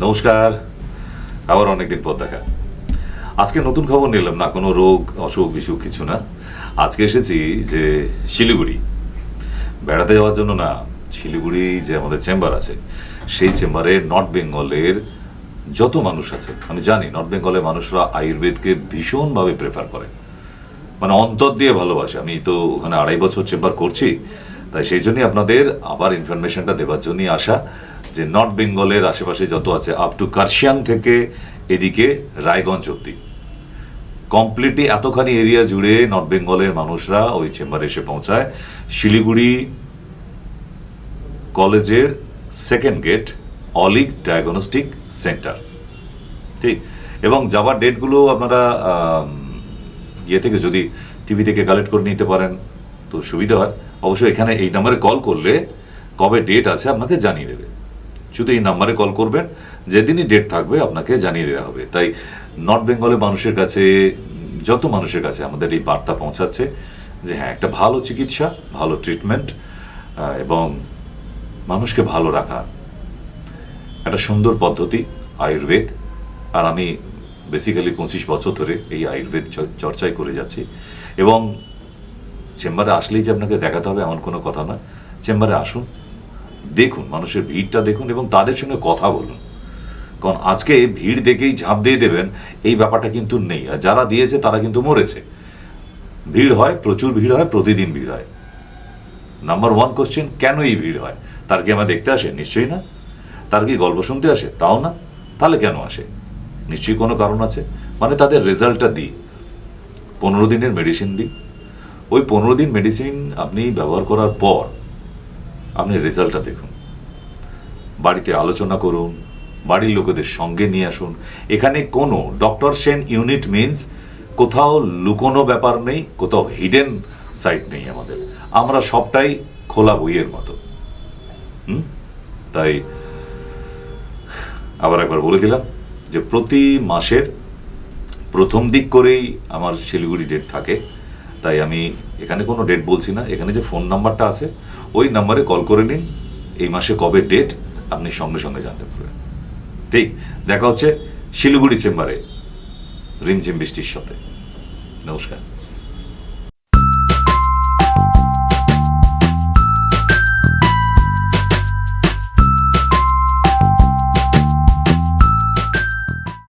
নমস্কার। আবার অনেকদিন পর দেখা। আজকে নতুন খবর নিলাম না, কোনো রোগ, অসুখ, বিসুখ কিছু না। আজকে এসেছি যে শিলিগুড়ি। বেড়াতে যাওয়ার জন্য না, শিলিগুড়ি যে আমাদের চেম্বার আছে, সেই চেম্বারে নর্থ বেঙ্গলের যত মানুষ আছে, আমি জানি নর্থ বেঙ্গলের মানুষরা আয়ুর্বেদকে ভীষণভাবে প্রেফার করে। মানে অন্তর দিয়ে ভালোবাসে। আমি তো ওখানে আড়াই বছর চেম্বার করছি, তাই সেই জন্যই আপনাদের আবার ইনফরমেশনটা দেওয়ার জন্যই আসা। যে নর্থ বেঙ্গলের আশেপাশে যত আছে আপ টু কার্শিয়াং থেকে এদিকে রায়গঞ্জ অব্দি কমপ্লিটলি এতখানি এরিয়া জুড়ে নর্থ বেঙ্গলের মানুষরা ওই চেম্বারে এসে পৌঁছায়। শিলিগুড়ি কলেজের second gate Alik diagnostic centre ঠিক? এবং যাওয়ার ডেটগুলো আপনারা ইয়ে থেকে যদি টিভি থেকে কালেক্ট করে নিতে পারেন, তো সুবিধা হয়। অবশ্যই এখানে এই নাম্বারে কল করলে কবে ডেট আছে আপনাকে জানিয়ে দেবে। শুধু এই নাম্বারে কল করবেন, যেদিনই ডেট থাকবে আপনাকে জানিয়ে দেওয়া হবে। তাই নর্থ বেঙ্গলের মানুষের কাছে, যত মানুষের কাছে আমাদের এই বার্তা পৌঁছাচ্ছে যে হ্যাঁ একটা ভালো চিকিৎসা, ভালো ট্রিটমেন্ট এবং মানুষকে ভালো রাখা। একটা সুন্দর পদ্ধতি, আয়ুর্বেদ। আর আমি বেসিক্যালি পঁচিশ বছর ধরে এই আয়ুর্বেদ চর্চাই করে যাচ্ছি। এবং চেম্বারে আসলেই যে আপনাকে দেখাতে হবে এমন কোনো কথা না। চেম্বারে আসুন দেখুন, মানুষের ভিড়টা দেখুন এবং তাদের সঙ্গে কথা বলুন। কারণ আজকে ভিড় দেখেই ঝাঁপ দিয়ে দেবেন, এই ব্যাপারটা কিন্তু নেই। আর যারা দিয়েছে, তারা কিন্তু মরেছে। ভিড় হয়, প্রচুর ভিড় হয়, প্রতিদিন ভিড় হয়। নাম্বার ওয়ান কোশ্চেন কেন এই ভিড় হয়? তার কি আমার দেখতে আসে? নিশ্চয়ই না। তার কি গল্প শুনতে আসে? তাও না। তাহলে কেন আসে? নিশ্চয়ই কোনো কারণ আছে। মানে তাদের রেজাল্টটা দিই। পনেরো দিনের মেডিসিন দিই। ওই পনেরো দিন মেডিসিন আপনি ব্যবহার করার পর আপনি রেজাল্টটা দেখুন। বাড়িতে আলোচনা করুন, বাড়ির লোকেদের সঙ্গে নিয়ে আসুন। এখানে কোনো ডক্টর সেন ইউনিট মিনস কোথাও লুকোনো ব্যাপার নেই, কোথাও হিডেন সাইট নেই আমাদের। আমরা সবটাই খোলা বইয়ের মতো। হুম? তাই আবার একবার বলে দিলাম যে প্রতি মাসের প্রথম দিক করেই আমার শিলিগুড়ি ডেট থাকে। তাই আমি এখানে কোনো ডেট বলছি না। এখানে যে ফোন নাম্বারটা আছে, ওই নাম্বারে কল করে নিন। এই মাসে কবে ডেট আপনি সঙ্গে সঙ্গে জানতে পারবেন। ঠিক, দেখা হচ্ছে শিলিগুড়ি চেম্বারে, রিমঝিম বৃষ্টির সাথে। নমস্কার।